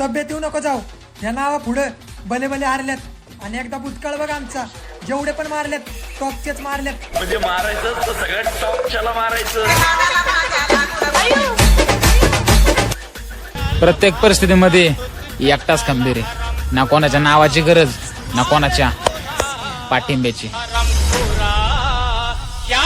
तब्येत येऊ नको जाऊ. ह्या नावा पुढं भले भले हारल्यात. आणि एकदा भूतकाळ बघ आमचा. जेवढे पण मारल्यात टॉपचेच मारल्यात म्हणजे मारायचं तर सगळ्यात टॉपच्याला मारायचं. प्रत्येक परिस्थितीमध्ये एकटाच खंबीर आहे. ना कोणाच्या नावाची गरज ना कोणाच्या पाठिंब्याची. या